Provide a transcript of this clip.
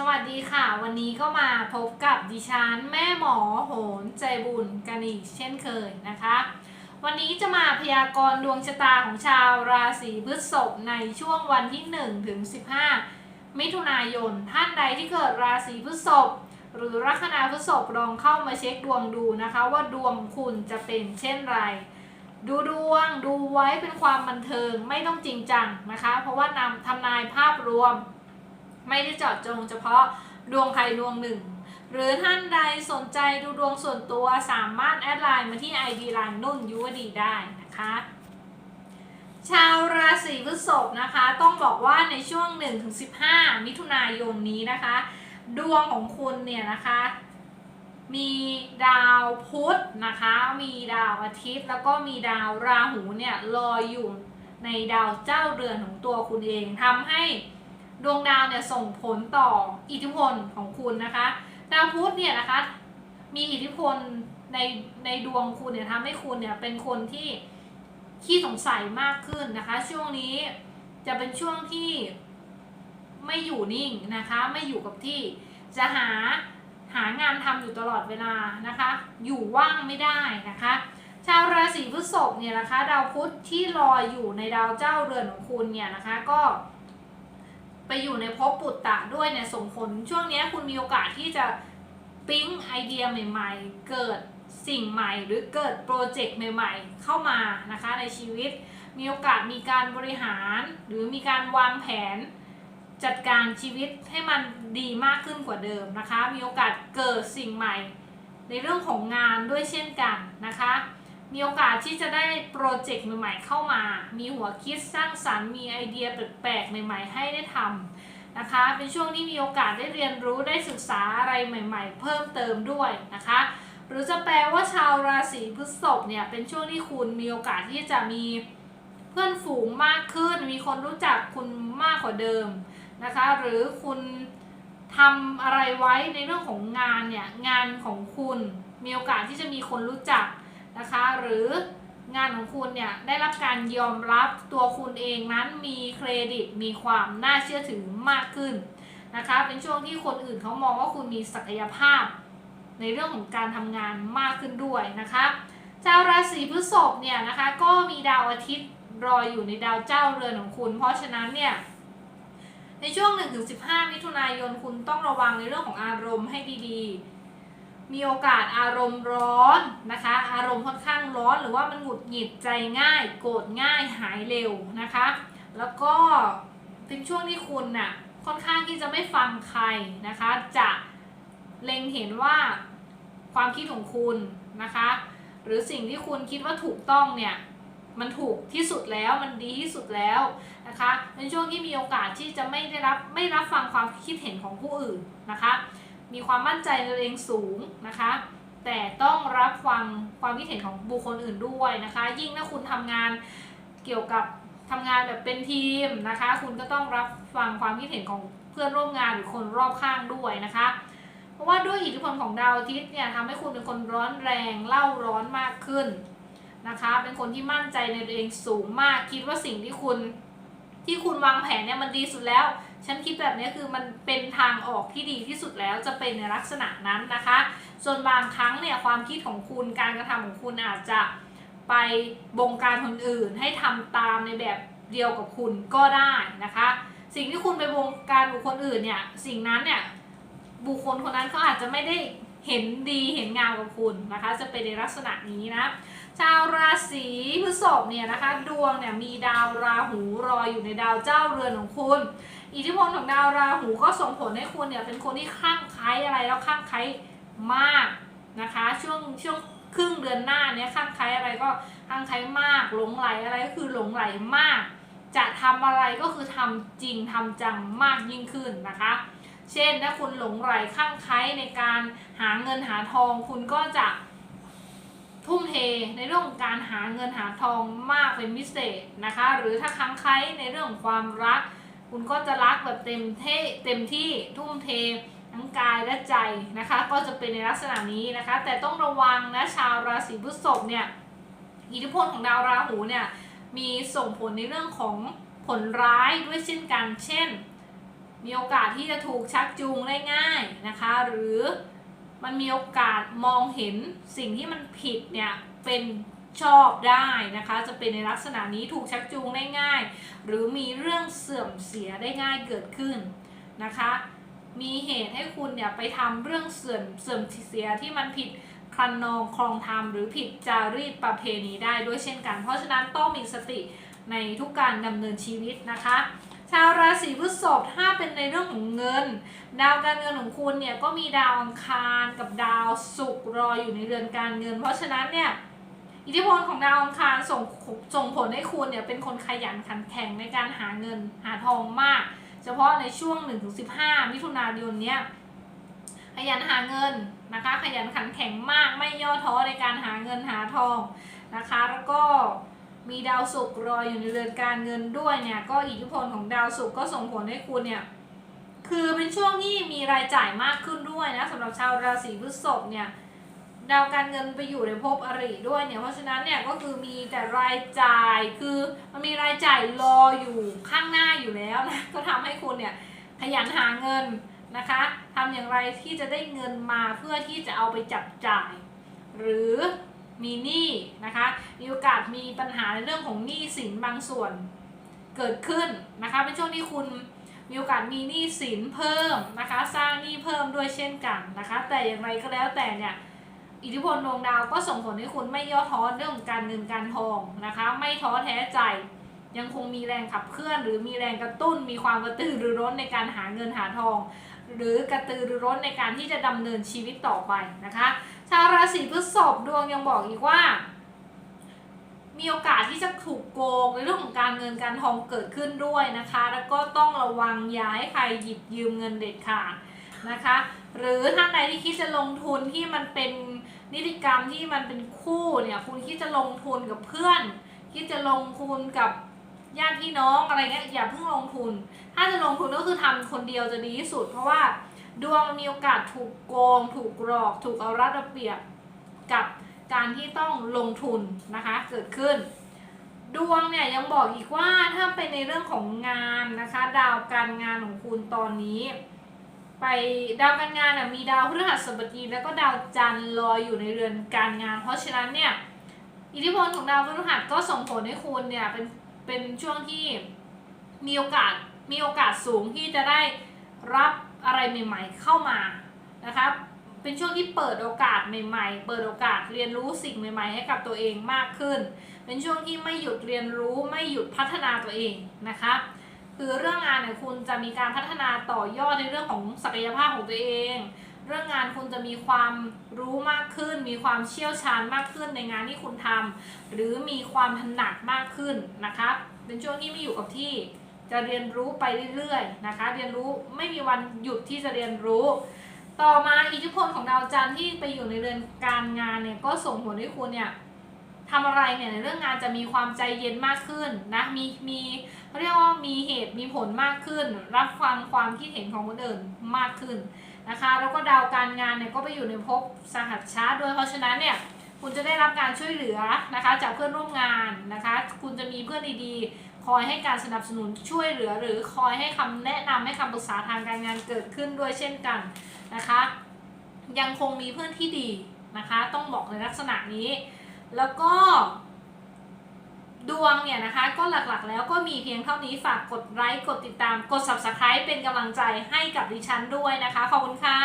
สวัสดีค่ะ วันนี้ก็มาพบกับดิฉันแม่หมอโหนใจบุญกันอีกเช่นเคยนะคะ วันนี้จะมาพยากรณ์ดวงชะตาของชาวราศีพฤษภในช่วงวันที่1ถึง15 มิถุนายน ท่านใดที่เกิดราศีพฤษภหรือลัคนาพฤษภลองเข้ามาเช็คดวงดูนะคะ ว่าดวงคุณจะเป็นเช่นไร ดูดวงดูไว้เป็นความบันเทิงไม่ต้องจริงจังนะคะ เพราะว่านำทำนายภาพรวม ไม่ได้เจาะจงเฉพาะดวงใครดวงหนึ่ง หรือท่านใดสนใจดูดวงส่วนตัวสามารถแอดไลน์มาที่ ID ไลน์นุ่นยุวดีได้นะคะ ชาวราศีพฤษภนะคะ ต้องบอกว่าในช่วง 1-15 มิถุนายนนี้นะคะ ดวงของคุณเนี่ยนะคะมีดาวพุธนะคะ มีดาวอาทิตย์ แล้วก็มีดาวราหูเนี่ยลอยอยู่ในดาวเจ้าเรือนของตัวคุณเองทำให้ ดวงดาวเนี่ยส่งผลต่ออิทธิพลของคุณนะคะ ดาวพุธเนี่ยนะคะมีอิทธิพลในในดวงคุณเนี่ยทำให้คุณเนี่ยเป็นคนที่ขี้สงสัยมากขึ้นนะคะ ช่วงนี้จะเป็นช่วงที่ไม่อยู่นิ่งนะคะ ไม่อยู่กับที่จะหาหางานทำอยู่ตลอดเวลานะคะ อยู่ว่างไม่ได้นะคะ ชาวราศีพฤษภเนี่ยนะคะ ดาวพุธที่ลอยอยู่ในดาวเจ้าเรือนของคุณเนี่ยนะคะ ก็ ไปอยู่ในภพปุตตะด้วยเนี่ยส่งผล ช่วงนี้คุณมีโอกาสที่จะปิ๊งไอเดียใหม่ ๆ เกิดสิ่งใหม่ หรือเกิดโปรเจกต์ใหม่ ๆ เข้ามานะคะในชีวิต มีโอกาสมีการบริหาร หรือมีการวางแผน จัดการชีวิตให้มันดีมากขึ้นกว่าเดิมนะคะ มีโอกาสเกิดสิ่งใหม่ ในเรื่องของงานด้วยเช่นกันนะคะ มีโอกาสที่จะได้โปรเจกต์ใหม่ ๆ เข้ามา มีหัวคิดสร้างสรรค์ มีไอเดียแปลกๆ ใหม่ ๆ ให้ได้ทำนะคะ เป็นช่วงที่มีโอกาสได้เรียนรู้ได้ศึกษาอะไรใหม่ ๆ เพิ่มเติมด้วยนะคะ หรือจะแปลว่าชาวราศีพฤษภเนี่ยเป็นช่วงที่คุณมีโอกาสที่จะมีเพื่อนฝูงมากขึ้น มีคนรู้จักคุณมากกว่าเดิมนะคะ หรือคุณทำอะไรไว้ในเรื่องของงานเนี่ย งานของคุณมีโอกาสที่จะมีคนรู้จัก นะคะ หรืองานของคุณเนี่ยได้รับการยอมรับตัวคุณเองนั้นมีเครดิตมีความน่าเชื่อถือมากขึ้นนะคะ เป็นช่วงที่คนอื่นเขามองว่าคุณมีศักยภาพ ในเรื่องของการทำงานมากขึ้นด้วยนะคะชาวราศีพฤษภเนี่ยนะคะก็มีดาวอาทิตย์รออยู่ในดาวเจ้าเรือนของคุณ เพราะฉะนั้นเนี่ยในช่วง 1-15 มิถุนายนคุณต้องระวังในเรื่องของอารมณ์ให้ดีๆ มีโอกาสอารมณ์ร้อนนะคะ อารมณ์ค่อนข้างร้อนหรือว่ามันหงุดหงิดใจง่าย โกรธง่ายหายเร็วนะคะ แล้วก็เป็นช่วงที่คุณน่ะค่อนข้างที่จะไม่ฟังใครนะคะ จะเล็งเห็นว่าความคิดของคุณนะคะ หรือสิ่งที่คุณคิดว่าถูกต้องเนี่ยมันถูกที่สุดแล้วมันดีที่สุดแล้วนะคะเป็นช่วงที่มีโอกาสที่จะไม่ได้รับไม่รับฟังความคิดเห็นของผู้อื่นนะคะ มีความมั่นใจในตัวเองสูงนะคะ แต่ต้องรับฟังความคิดเห็นของบุคคลอื่นด้วยนะคะ ยิ่งถ้าคุณทำงานเกี่ยวกับทำงานแบบเป็นทีมนะคะ คุณก็ต้องรับฟังความคิดเห็นของเพื่อนร่วมงานหรือคนรอบข้างด้วยนะคะ เพราะว่าด้วยอิทธิพลของดาวอาทิตย์เนี่ยทำให้คุณเป็นคนร้อนแรงเล่าร้อนมากขึ้นนะคะ เป็นคนที่มั่นใจในตัวเองสูงมากคิดว่าสิ่งที่คุณ ที่คุณวางแผนเนี่ยมันดีสุดแล้ว ฉันคิดแบบนี้คือมันเป็นทางออกที่ดีที่สุดแล้วจะเป็นในลักษณะนั้นนะคะ ส่วนบางครั้งเนี่ยความคิดของคุณการกระทำของคุณอาจจะไปบงการคนอื่นให้ทำตามในแบบเดียวกับคุณก็ได้นะคะ สิ่งที่คุณไปบงการบุคคลอื่นเนี่ยสิ่งนั้นเนี่ยบุคคลคนนั้นเขาอาจจะไม่ได้เห็นดีเห็นงามกับคุณนะคะ จะเป็นในลักษณะนี้นะ ชาวราศีพฤษภเนี่ยนะคะ ดวงเนี่ยมีดาวราหูรออยู่ในดาวเจ้าเรือนของคุณ อิทธิพลของดาวราหูก็ส่งผลให้คุณเนี่ยเป็นคนที่ข้างไคล้อะไรแล้วข้างไคล้มากนะคะ ช่วงช่วงครึ่งเดือนหน้าเนี่ยข้างไคล้อะไรก็ข้างไคล้มากหลงไหลอะไรก็คือหลงไหลมาก จะทำอะไรก็คือทำจริงทำจังมากยิ่งขึ้นนะคะ เช่นถ้าคุณหลงไหลข้างไคล้ในการหาเงินหาทองคุณก็จะ ทุ่มเทในเรื่องของการหาเงินหาทองมากเป็นพิเศษนะคะ หรือถ้าค้างไคล้ในเรื่องของความรัก คุณก็จะรักแบบเต็มเทเต็มที่ทุ่มเททั้งกายและใจนะคะ ก็จะเป็นในลักษณะนี้นะคะ แต่ต้องระวังนะชาวราศีพฤษภเนี่ยอิทธิพลของดาวราหูเนี่ยมีส่งผลในเรื่องของผลร้ายด้วยเช่นกัน เช่น มีโอกาสที่จะถูกชักจูงได้ง่ายนะคะ หรือ มันมีโอกาสมองเห็นสิ่งที่มันผิดเนี่ยเป็นชอบได้นะคะ จะเป็นในลักษณะนี้ถูกชักจูงได้ง่าย หรือมีเรื่องเสื่อมเสียได้ง่ายเกิดขึ้นนะคะ มีเหตุให้คุณเนี่ยไปทำเรื่องเสื่อมเสื่อมเสียที่มันผิดคันนองคลองธรรมหรือผิดจารีตประเพณีได้ด้วยเช่นกัน เพราะฉะนั้นต้องมีสติในทุกการดำเนินชีวิตนะคะ ชาวราศีพฤษภถ้าเป็นในเรื่องของเงิน ดาวการเงินของคุณเนี่ยก็มีดาวอังคารกับดาวศุกร์รออยู่ในเรือนการเงิน เพราะฉะนั้นเนี่ยอิทธิพลของดาวอังคารส่งส่งผลให้คุณเนี่ยเป็นคนขยันขันแข็งในการหาเงินหาทองมาก เฉพาะในช่วง 1-15 มิถุนายนเนี้ยขยันหาเงินนะคะ ขยันขันแข็งมากไม่ย่อท้อในการหาเงินหาทองนะคะ แล้วก็ มีดาวศุกร์รออยู่ในเรือนการเงินด้วยเนี่ยก็อิทธิพลของดาวศุกร์ก็ส่งผลให้คุณเนี่ยคือเป็นช่วงที่มีรายจ่ายมากขึ้นด้วยนะสำหรับชาวราศีพฤษภเนี่ยดาวการเงินไปอยู่ในภพอริด้วยเนี่ยเพราะฉะนั้นเนี่ยก็คือมีแต่รายจ่ายคือมันมีรายจ่ายรออยู่ข้างหน้าอยู่แล้วนะก็ทำให้คุณเนี่ยขยันหาเงินนะคะทำอย่างไรที่จะได้เงินมาเพื่อที่จะเอาไปจับจ่าย หรือ มีหนี้นะคะมีโอกาสมีปัญหาในเรื่องของหนี้สินบางส่วนเกิดขึ้นนะคะเป็นช่วงที่คุณมีโอกาสมีหนี้สินเพิ่มนะคะสร้างหนี้เพิ่มด้วยเช่นกันนะคะแต่อย่างไรก็แล้วแต่เนี่ยอิทธิพลดวงดาวก็ส่งผลให้คุณไม่ย่อท้อเรื่องการเงินการทองนะคะ ไม่ท้อแท้ใจ ยังคงมีแรงขับเคลื่อน หรือมีแรงกระตุ้น มีความกระตือรือร้นในการหาเงินหาทอง หรือกระตือรือร้นในการที่จะดำเนินชีวิตต่อไปนะคะ ชาวราศีพฤษภดวงยังบอกอีกว่า มีโอกาสที่จะถูกโกงในเรื่องของการเงินการทองเกิดขึ้นด้วยนะคะ แล้วก็ต้องระวังอย่าให้ใครหยิบยืมเงินเด็ดขาดนะคะ หรือท่านใดที่คิดจะลงทุนที่มันเป็นนิติกรรมที่มันเป็นคู่เนี่ยคุณคิดจะลงทุนกับเพื่อนคิดจะลงทุนกับ ญาติพี่น้องอะไรเงี้ยอย่าเพิ่งลงทุน ถ้าจะลงทุนก็คือทำคนเดียวจะดีที่สุด เพราะว่าดวงมีโอกาสถูกโกง ถูกหลอก ถูกเอารัดเอาเปรียบกับการที่ต้องลงทุนนะคะเกิดขึ้น ดวงเนี่ยยังบอกอีกว่าถ้าเป็นในเรื่องของงานนะคะ ดาวการงานของคุณตอนนี้ ไปดาวการงานน่ะมีดาวพฤหัสบดีแล้วก็ดาวจันทร์ลอยอยู่ในเรือนการงาน เพราะฉะนั้นเนี่ยอิทธิพลของดาวพฤหัสก็ส่งผลให้คุณเนี่ยเป็น เป็นช่วงที่มีโอกาสมีโอกาสสูงที่จะได้รับอะไรใหม่ ๆ เข้ามานะคะเป็นช่วงที่เปิดโอกาสใหม่ ๆ เปิดโอกาสเรียนรู้สิ่งใหม่ ๆ ให้กับตัวเองมากขึ้น เป็นช่วงที่ไม่หยุดเรียนรู้ไม่หยุดพัฒนาตัวเองนะคะคือเรื่องงานเนี่ยคุณจะมีการพัฒนาต่อยอดในเรื่องของศักยภาพของตัวเอง เรื่องงานคุณจะมีความรู้มากขึ้น มีความเชี่ยวชาญมากขึ้นในงานที่คุณทำหรือมีความถนัดมากขึ้นนะคะเป็นช่วงที่ไม่อยู่กับที่จะเรียนรู้ไปเรื่อยๆนะคะ เรียนรู้ไม่มีวันหยุดที่จะเรียนรู้ ต่อมาอิทธิพลของดาวจันทร์ที่ไปอยู่ในเรือนการงานเนี่ยก็ส่งผลให้คุณเนี่ย ทำอะไรเนี่ยในเรื่องงานจะมีความใจเย็นมากขึ้นนะมีมีเขาเรียกว่ามีเหตุมีผลมากขึ้น รับฟังความคิดเห็นของคนอื่นมากขึ้นนะคะแล้วก็ดาวการงานเนี่ยก็ไปอยู่ในภพสหัสชาด้วยเพราะฉะนั้นเนี่ยคุณจะได้รับการช่วยเหลือนะคะจากเพื่อนร่วมงานนะคะ คุณจะมีเพื่อนดีๆ คอยให้การสนับสนุนช่วยเหลือ หรือคอยให้คำแนะนำให้คำปรึกษาทางการงานเกิดขึ้นด้วยเช่นกันนะคะ ยังคงมีเพื่อนที่ดีนะคะ ต้องบอกในลักษณะนี้ แล้วก็ ดวงเนี่ยนะคะ ก็หลักๆ แล้วก็มีเพียงเท่านี้ฝากกดไลค์กดติดตามกด subscribe เป็นกำลังใจให้กับดิฉันด้วยนะคะ ขอบคุณค่ะ